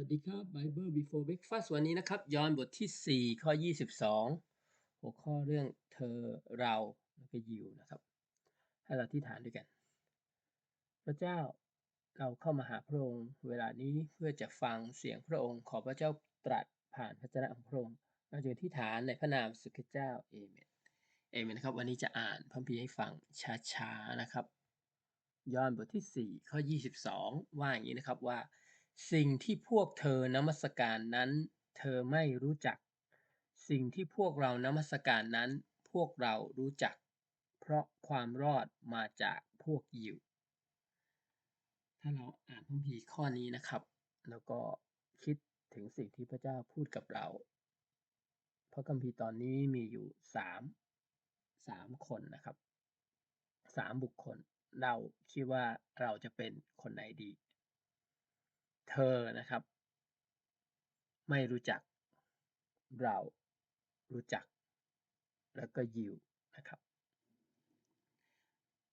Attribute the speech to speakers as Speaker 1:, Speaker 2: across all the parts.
Speaker 1: วัสดีครับ Bible Before Breakfast วันนี้นะครับ ยอห์นบทที่ 4 ข้อ 22 หัวข้อเรื่องเธอเราแล้วก็ยิวนะครับ ให้เราที่ฐานด้วยกัน พระเจ้าเราเข้ามาหาพระองค์ เวลานี้เพื่อจะฟังเสียงพระองค์ ขอพระเจ้าตรัสผ่านพระเจ้าของพระองค์เราจะที่ฐานในพระนามสุขเจ้าเอเมนเอเมนนะครับ วันนี้จะอ่านพระคัมภีให้ฟังช้าๆนะครับ ยอห์นบทที่ 4 ข้อ 22 ว่าอย่างนี้นะครับว่า สิ่งที่พวกเธอนมัสการนั้น เธอไม่รู้จัก สิ่งที่พวกเรานมัสการนั้น พวกเรารู้จัก เพราะความรอดมาจากพวกยิว ถ้าเราอ่านพระคัมภีร์ข้อนี้นะครับ แล้วก็คิดถึงสิ่งที่พระเจ้าพูดกับเรา พระคัมภีร์ตอนนี้มีอยู่สามสามคนนะครับสามบุคคล เราคิดว่าเราจะเป็นคนไหนดี เธอนะครับ ไม่รู้จัก เรารู้จัก แล้วก็ยิวนะครับ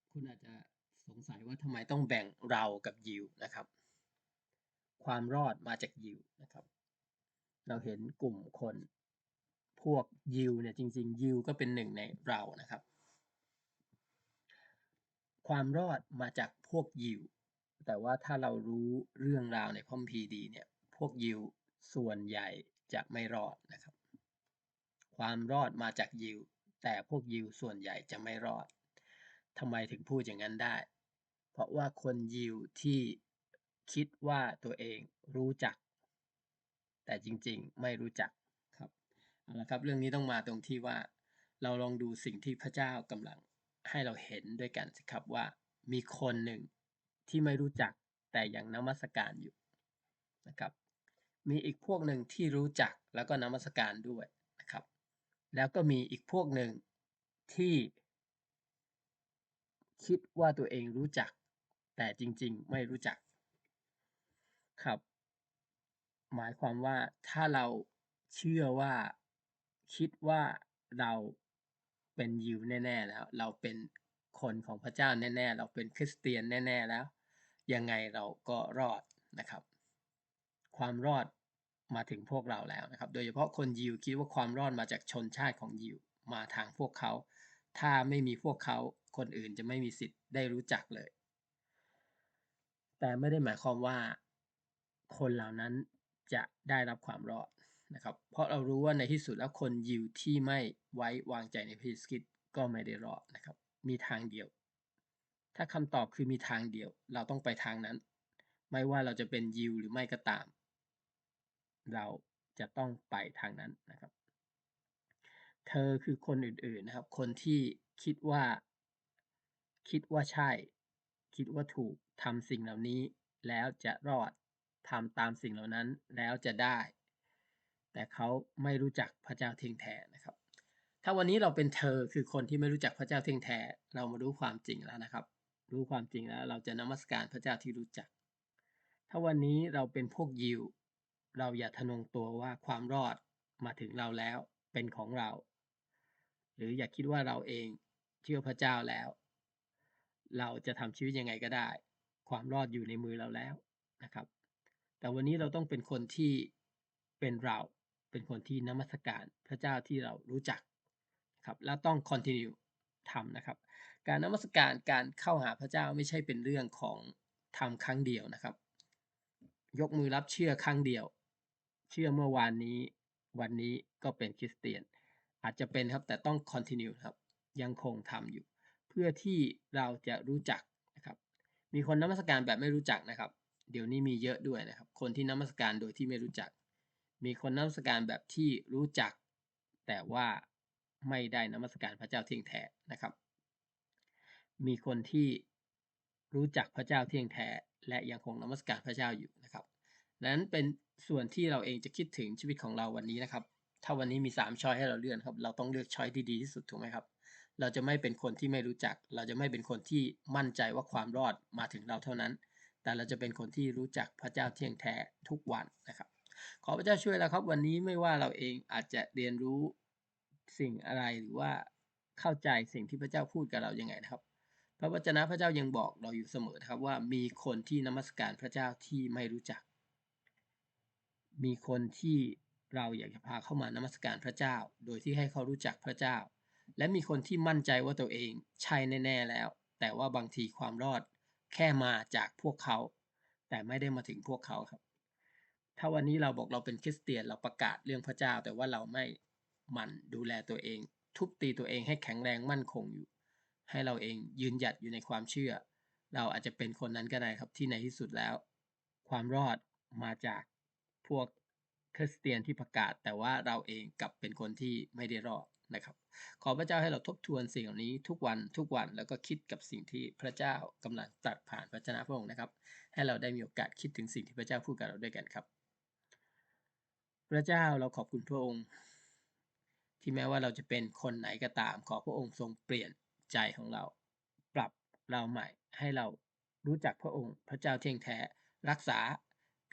Speaker 1: คุณอาจจะสงสัยว่าทำไมต้องแบ่งเรากับยิวนะครับ ความรอดมาจากยิวนะครับ เราเห็นกลุ่มคนพวกยิวเนี่ยจริงๆยิวก็เป็นหนึ่งในเรานะครับ ความรอดมาจากพวกยิว แต่ว่าถ้าเรารู้เรื่องราวในพระคัมภีดีเนี่ย พวกยิวส่วนใหญ่จะไม่รอดนะครับ ความรอดมาจากยิว แต่พวกยิวส่วนใหญ่จะไม่รอดทำไมถึงพูดอย่างนั้นได้ เพราะว่าคนยิวที่คิดว่าตัวเองรู้จัก แต่จริงๆไม่รู้จักครับเอาละครับเรื่องนี้ต้องมาตรงที่ว่า เราลองดูสิ่งที่พระเจ้ากำลังให้เราเห็นด้วยกันสิครับว่ามีคนหนึ่ง ที่ไม่รู้จักแต่ยังนมัสการอยู่นะครับ มีอีกพวกหนึ่งที่รู้จักแล้วก็นมัสการด้วยนะครับ แล้วก็มีอีกพวกหนึ่งที่คิดว่าตัวเองรู้จัก แต่จริงๆ ไม่รู้จัก ครับ หมายความว่าถ้าเราเชื่อว่าคิดว่าเราเป็นยิวแน่ ๆ แล้ว เราเป็นคนของพระเจ้าแน่ ๆ เราเป็นคริสเตียนแน่ ๆ แล้ว ยังไงเราก็รอดนะครับ ความรอดมาถึงพวกเราแล้วนะครับ โดยเฉพาะคนยิวคิดว่าความรอดมาจากชนชาติของยิวมาทางพวกเขา ถ้าไม่มีพวกเขาคนอื่นจะไม่มีสิทธิ์ได้รู้จักเลย แต่ไม่ได้หมายความว่า คนเหล่านั้นจะได้รับความรอดนะครับ เพราะเรารู้ว่าในที่สุดแล้วคนยิวที่ไม่ไว้วางใจในพระเยซูคริสต์ก็ไม่ได้รอดนะครับ มีทางเดียว ถ้าคำตอบคือมีทางเดียว เราต้องไปทางนั้น ไม่ว่าเราจะเป็นยิวหรือไม่ก็ตาม เราจะต้องไปทางนั้นนะครับ เธอคือคนอื่นๆนะครับ คนที่คิดว่า คิดว่าใช่ คิดว่าถูกทำสิ่งเหล่านี้ แล้วจะรอดทำตามสิ่งเหล่านั้นแล้วจะได้ แต่เขาไม่รู้จักพระเจ้าเทียงแท้นะครับถ้าวันนี้เราเป็นเธอคือคนที่ไม่รู้จักพระเจ้าเทียงแท้เรามารู้ความจริงแล้วนะครับ รู้ความจริงแล้ว เราจะนมัสการพระเจ้าที่รู้จัก ถ้าวันนี้เราเป็นพวกยิว เราอย่าทะนงตัวว่าความรอดมาถึงเราแล้วเป็นของเรา หรืออย่าคิดว่าเราเองเชื่อพระเจ้าแล้ว เราจะทำชีวิตยังไงก็ได้ ความรอดอยู่ในมือเราแล้วนะครับ แต่วันนี้เราต้องเป็นคนที่เป็นเราเป็นคนที่นมัสการพระเจ้าที่เรารู้จักครับแล้วต้อง continue ทำนะครับ การนมัสการการเข้าหาพระเจ้าไม่ใช่เป็นเรื่องของทำครั้งเดียวนะครับ ยกมือรับเชื่อครั้งเดียว เชื่อเมื่อวานนี้ วันนี้ก็เป็นคริสเตียน อาจจะเป็นครับแต่ต้อง continue ครับยังคงทำอยู่ เพื่อที่เราจะรู้จักนะครับ มีคนนมัสการแบบไม่รู้จักนะครับ เดี๋ยวนี้มีเยอะด้วยนะครับ คนที่นมัสการโดยที่ไม่รู้จัก มีคนนมัสการแบบที่รู้จัก แต่ว่า ไม่ได้นมัสการพระเจ้าเที่ยงแท้นะครับ มีคนที่รู้จักพระเจ้าเที่ยงแท้และยังคงนมัสการพระเจ้าอยู่นะครับนั้นเป็นส่วนที่เราเองจะคิดถึงชีวิตของเราวันนี้นะครับ ถ้าวันนี้มี 3 ช้อยให้เราเลือกครับ เราต้องเลือกช้อยที่ดีที่สุดถูกไหมครับ เราจะไม่เป็นคนที่ไม่รู้จัก เราจะไม่เป็นคนที่มั่นใจว่าความรอดมาถึงเราเท่านั้น แต่เราจะเป็นคนที่รู้จักพระเจ้าเที่ยงแท้ทุกวันนะครับ ขอพระเจ้าช่วยเราครับ วันนี้ไม่ว่าเราเองอาจจะเรียนรู้ สิ่งอะไรหรือว่าเข้าใจสิ่งที่พระเจ้าพูดกับเรายังไงนะครับ พระวจนะพระเจ้ายังบอกเราอยู่เสมอนะครับว่ามีคนที่นมัสการพระเจ้าที่ไม่รู้จัก มีคนที่เราอยากจะพาเข้ามานมัสการพระเจ้า โดยที่ให้เขารู้จักพระเจ้า และมีคนที่มั่นใจว่าตัวเองใช่แน่ๆแล้ว แต่ว่าบางทีความรอดแค่มาจากพวกเขา แต่ไม่ได้มาถึงพวกเขาครับ ถ้าวันนี้เราบอกเราเป็นคริสเตียนเราประกาศเรื่องพระเจ้า แต่ว่าเราไม่ หมั่นดูแลตัวเอง ทุบตีตัวเองให้แข็งแรงมั่นคงอยู่ ให้เราเองยืนหยัดอยู่ในความเชื่อ เราอาจจะเป็นคนนั้นก็ได้ครับที่ในที่สุดแล้ว ความรอดมาจากพวกคริสเตียนที่ประกาศ แต่ว่าเราเองกลับเป็นคนที่ไม่ได้รอดนะครับ ขอพระเจ้าให้เราทบทวนสิ่งเหล่านี้ทุกวันทุกวันแล้วก็คิดกับสิ่งที่พระเจ้ากำลังตรัสผ่านพระเจ้าพระองค์นะครับ ให้เราได้มีโอกาสคิดถึงสิ่งที่พระเจ้าพูดกับเราด้วยกันครับ พระเจ้าเราขอบคุณพระองค์ ที่แม้ว่าเราจะเป็นคนไหนก็ตาม ขอพระองค์ทรงเปลี่ยนใจของเรา ปรับเราใหม่ ให้เรารู้จักพระองค์ พระเจ้าเที่ยงแท้ รักษา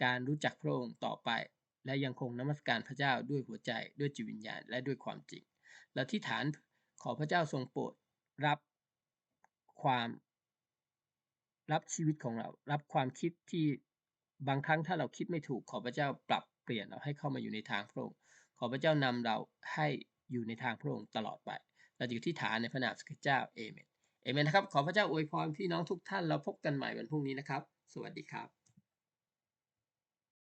Speaker 1: การรู้จักพระองค์ต่อไป และยังคงนมัสการพระเจ้าด้วยหัวใจด้วยจิตวิญญาณและด้วยความจริง และที่ฐานขอพระเจ้าทรงโปรดรับความรับชีวิตของเรา รับความคิดที่บางครั้งถ้าเราคิดไม่ถูก ขอพระเจ้าปรับเปลี่ยนเราให้เข้ามาอยู่ในทางพระองค์ ขอพระเจ้านำเราให้ อยู่ในทางพระองค์ตลอดไป เราจะอยู่ที่ฐานในพระนามพระเจ้าเอเมนเอเมนนะครับ ขอพระเจ้าอวยพรพี่น้องทุกท่านเราพบกันใหม่วันพรุ่งนี้นะครับ สวัสดีครับ